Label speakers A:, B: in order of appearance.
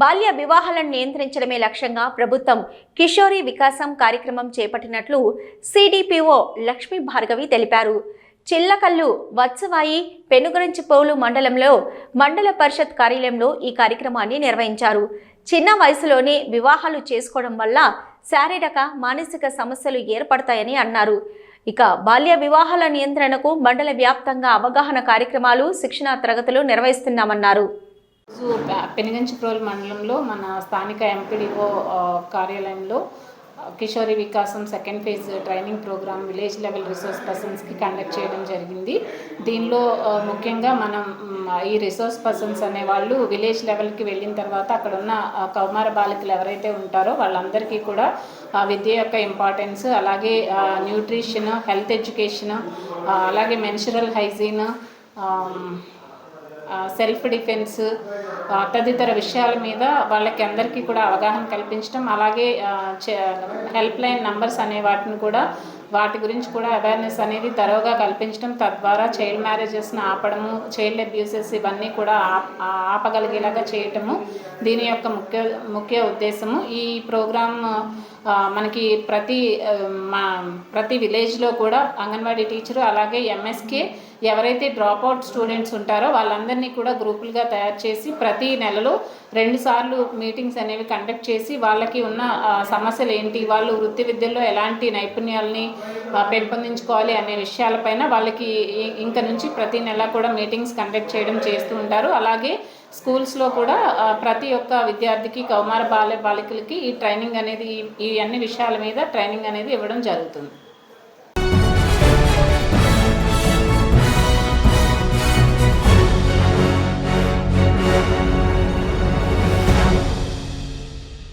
A: బాల్య వివాహాలను నియంత్రించడమే లక్ష్యంగా ప్రభుత్వం కిషోరి వికాసం కార్యక్రమం చేపట్టినట్లు సిడిపిఓ లక్ష్మీ భార్గవి తెలిపారు. చిల్లకల్లు వత్సవాయి పెనుగరంచిపోలు మండలంలో మండల పరిషత్ కార్యాలయంలో ఈ కార్యక్రమాన్ని నిర్వహించారు. చిన్న వయసులోనే వివాహాలు చేసుకోవడం వల్ల శారీరక మానసిక సమస్యలు ఏర్పడతాయని అన్నారు. ఇక బాల్య వివాహాల నియంత్రణకు మండల వ్యాప్తంగా అవగాహన కార్యక్రమాలు శిక్షణా తరగతులు నిర్వహిస్తున్నామన్నారు.
B: పెనుగంచిప్రోలు మండలంలో మన స్థానిక ఎంపీడీఓ కార్యాలయంలో Kishori Vikasam second phase training programme village level resource పర్సన్స్కి కండక్ట్ చేయడం జరిగింది. దీనిలో ముఖ్యంగా మనం ఈ రిసోర్స్ పర్సన్స్ అనే వాళ్ళు విలేజ్ లెవెల్కి వెళ్ళిన తర్వాత అక్కడ ఉన్న కౌమార బాలికలు ఎవరైతే ఉంటారో వాళ్ళందరికీ కూడా విద్య యొక్క ఇంపార్టెన్స్ అలాగే న్యూట్రిషన్ హెల్త్ ఎడ్యుకేషన్ అలాగే మెన్షరల్ హైజీన్ సెల్ఫ్ డిఫెన్స్ తదితర విషయాల మీద వాళ్ళకి అందరికీ కూడా అవగాహన కల్పించడం అలాగే హెల్ప్ లైన్ నంబర్స్ అనే వాటిని కూడా వాటి గురించి కూడా అవేర్నెస్ అనేది తరోగా కల్పించడం తద్వారా చైల్డ్ మ్యారేజెస్ని ఆపడము చైల్డ్ అబ్యూసెస్ ఇవన్నీ కూడా ఆ- ఆపగలిగేలాగా చేయటము దీని యొక్క ముఖ్య ముఖ్య ఉద్దేశము. ఈ ప్రోగ్రామ్ మనకి ప్రతి మా ప్రతి విలేజ్లో కూడా అంగన్వాడీ టీచరు అలాగే ఎంఎస్కే ఎవరైతే డ్రాప్ అవుట్ స్టూడెంట్స్ ఉంటారో వాళ్ళందరినీ కూడా గ్రూపులుగా తయారు చేసి ప్రతి నెలలో రెండు సార్లు మీటింగ్స్ అనేవి కండక్ట్ చేసి వాళ్ళకి ఉన్న సమస్యలు ఏంటి వాళ్ళు వృత్తి విద్యల్లో ఎలాంటి నైపుణ్యాలని పెంపొందించుకోవాలి అనే విషయాలపైన వాళ్ళకి ఇంకా ఇంక నుంచి ప్రతి నెల కూడా మీటింగ్స్ కండక్ట్ చేయడం చేస్తూ ఉంటారు. అలాగే స్కూల్స్లో కూడా ప్రతి ఒక్క విద్యార్థికి కౌమార బాల బాలికలకి ఈ ట్రైనింగ్ అనేది ఈ అన్ని విషయాల మీద ట్రైనింగ్ అనేది ఇవ్వడం జరుగుతుంది.